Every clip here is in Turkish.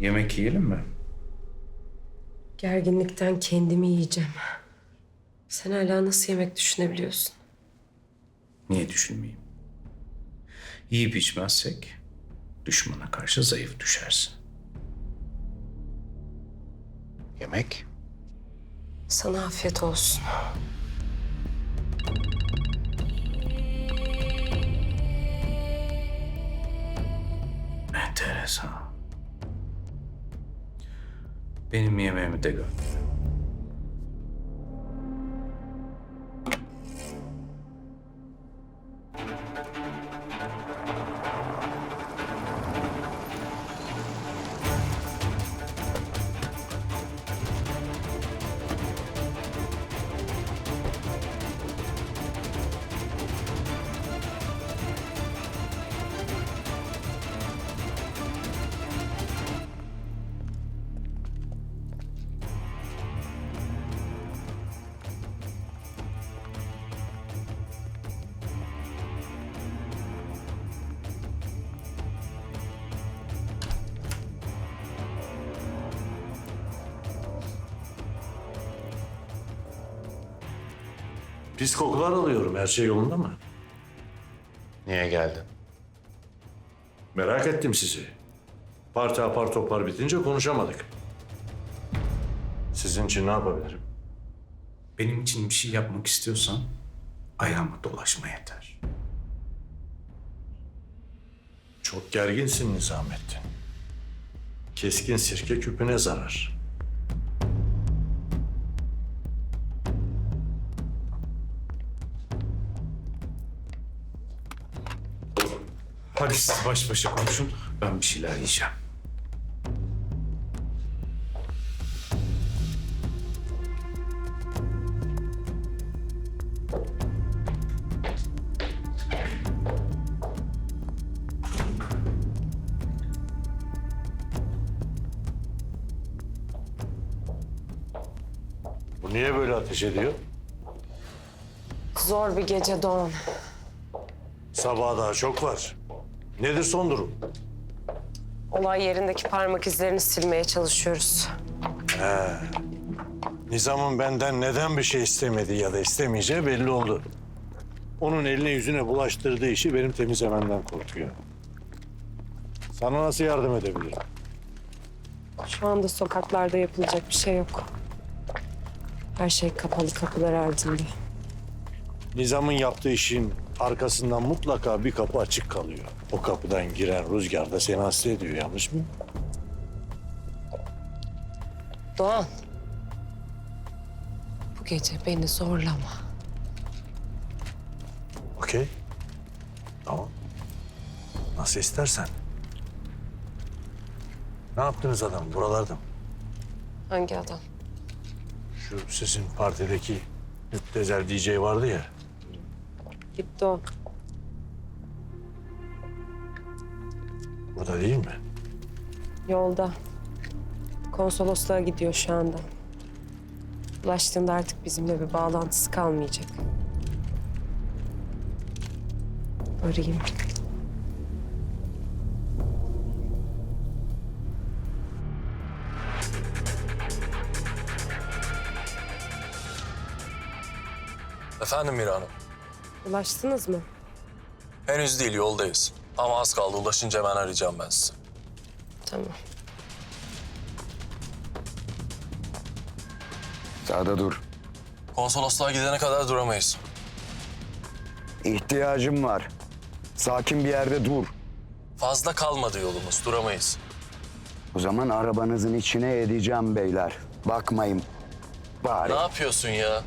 Yemek yiyelim mi? Gerginlikten kendimi yiyeceğim. Sen hala nasıl yemek düşünebiliyorsun? Niye düşünmeyeyim? Yiyip içmezsek düşmana karşı zayıf düşersin. Yemek? Sana afiyet olsun. Enteresan. Benim yemeğimi de gör. Pis kokular alıyorum. Her şey yolunda mı? Niye geldin? Merak ettim sizi. Parti apar topar bitince konuşamadık. Sizin için ne yapabilirim? Benim için bir şey yapmak istiyorsan ayağıma dolaşma yeter. Çok gerginsin Nizamettin. Keskin sirke küpüne zarar. Hadi siz baş başa konuşun. Ben bir şeyler yiyeceğim. Bu niye böyle ateş ediyor? Zor bir gece Doğan. Sabaha daha çok var. Nedir son durum? Olay yerindeki parmak izlerini silmeye çalışıyoruz. Nizam'ın benden neden bir şey istemediği ya da istemeyeceği belli oldu. Onun eline yüzüne bulaştırdığı işi benim temizlememden korkuyor. Sana nasıl yardım edebilirim? Şu anda sokaklarda yapılacak bir şey yok. Her şey kapalı kapılar ardında. Nizam'ın yaptığı işin arkasından mutlaka bir kapı açık kalıyor. O kapıdan giren rüzgar da seni hasta ediyor, yanlış mı? Doğan. Bu gece beni zorlama. Okey. Tamam. Nasıl istersen. Ne yaptınız adam buralarda mı? Hangi adam? Şu sizin partideki müptezel DJ vardı ya. Gitti o. Burada değil mi? Yolda. Konsolosluğa gidiyor şu anda. Ulaştığında artık bizimle bir bağlantısı kalmayacak. Arayayım. Efendim Mira Hanım. Ulaştınız mı? Henüz değil yoldayız. Ama az kaldı ulaşınca hemen arayacağım ben sizi. Tamam. Sağda dur. Konsolosluğa gidene kadar duramayız. İhtiyacım var. Sakin bir yerde dur. Fazla kalmadı yolumuz duramayız. O zaman arabanızın içine edeceğim beyler. Bakmayın. Bari. Ne yapıyorsun ya?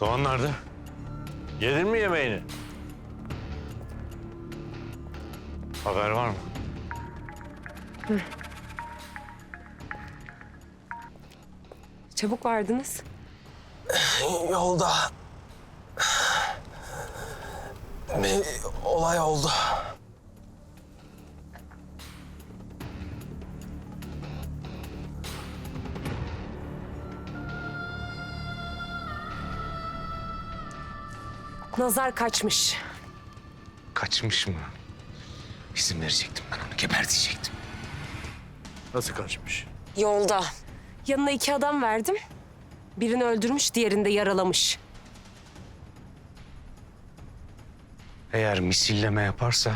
Doğan nerede? Yedin mi yemeğini? Haber var mı? Çabuk vardınız. Yolda. Bir olay oldu. Nazar kaçmış. Kaçmış mı? İzin verecektim ben onu gebertecektim. Nasıl kaçmış? Yolda. Yanına iki adam verdim. Birini öldürmüş, diğerini de yaralamış. Eğer misilleme yaparsa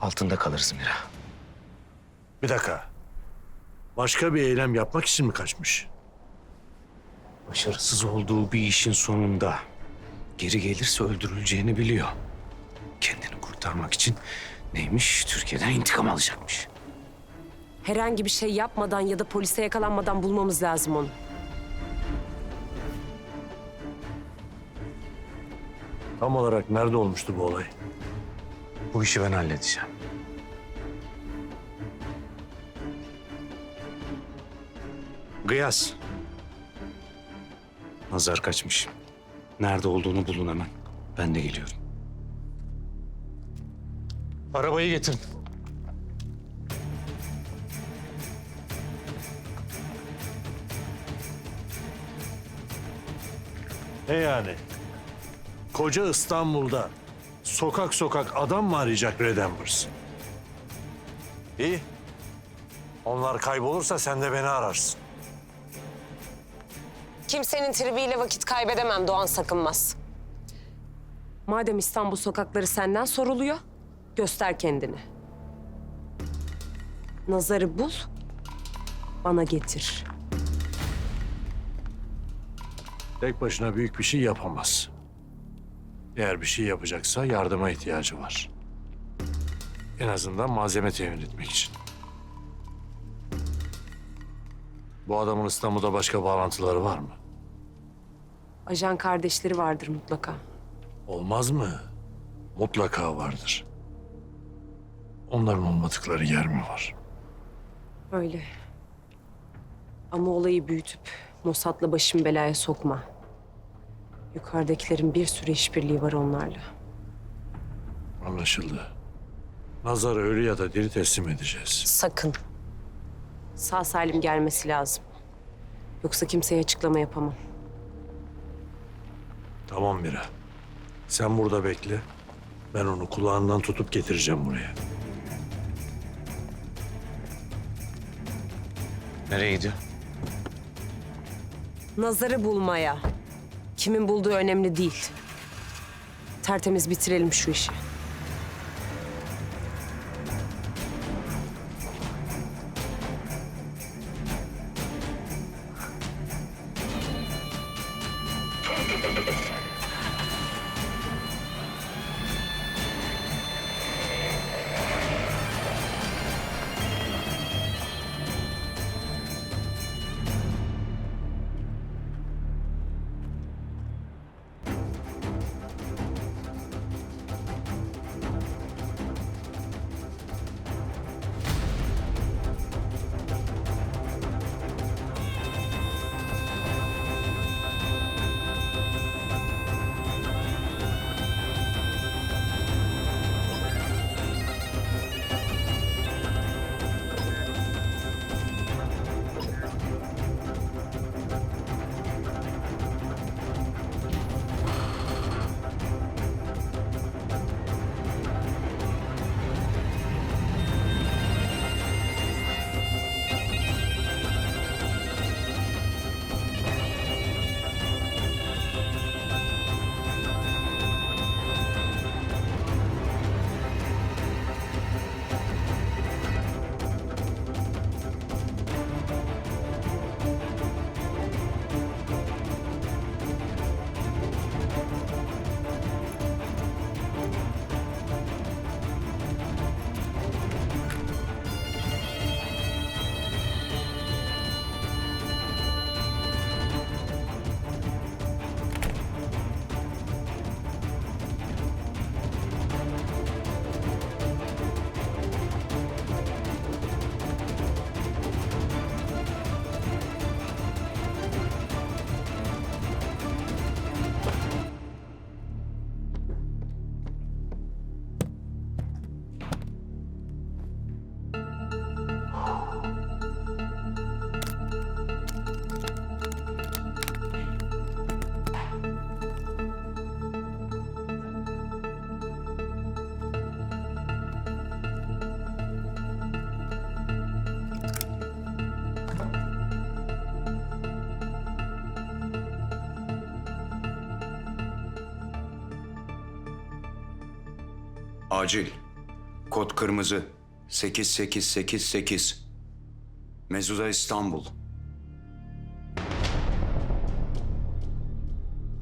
altında kalırız Mira. Bir dakika. Başka bir eylem yapmak için mi kaçmış? Başarısız olduğu bir işin sonunda geri gelirse öldürüleceğini biliyor. Kendini kurtarmak için neymiş? Türkiye'den intikam alacakmış. Herhangi bir şey yapmadan ya da polise yakalanmadan bulmamız lazım onu. Tam olarak nerede olmuştu bu olay? Bu işi ben halledeceğim. Gıyas. Nazar kaçmış. Nerede olduğunu bulun hemen. Ben de geliyorum. Arabayı getirin. Ne yani? Koca İstanbul'da sokak sokak adam mı arayacak Red Embers? İyi. Onlar kaybolursa sen de beni ararsın. Kimsenin tribiyle vakit kaybedemem Doğan Sakınmaz. Madem İstanbul sokakları senden soruluyor, göster kendini. Nazarı bul, bana getir. Tek başına büyük bir şey yapamaz. Eğer bir şey yapacaksa yardıma ihtiyacı var. En azından malzeme temin etmek için. Bu adamın İstanbul'da başka bağlantıları var mı? Ajan kardeşleri vardır mutlaka. Olmaz mı? Mutlaka vardır. Onların olmadıkları yer mi var? Öyle. Ama olayı büyütüp Mossad'la başım belaya sokma. Yukarıdakilerin bir sürü işbirliği var onlarla. Anlaşıldı. Nazar'ı ölü ya da diri teslim edeceğiz. Sakın. Sağ salim gelmesi lazım. Yoksa kimseye açıklama yapamam. Tamam Mira. Sen burada bekle. Ben onu kulağından tutup getireceğim buraya. Nereye gidiyor? Nazarı bulmaya. Kimin bulduğu önemli değil. Tertemiz bitirelim şu işi. Acil. Kod kırmızı. 8888. Mezuza İstanbul.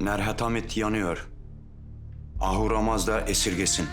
Nerhat Hamit yanıyor. Ahuramaz da esirgesin.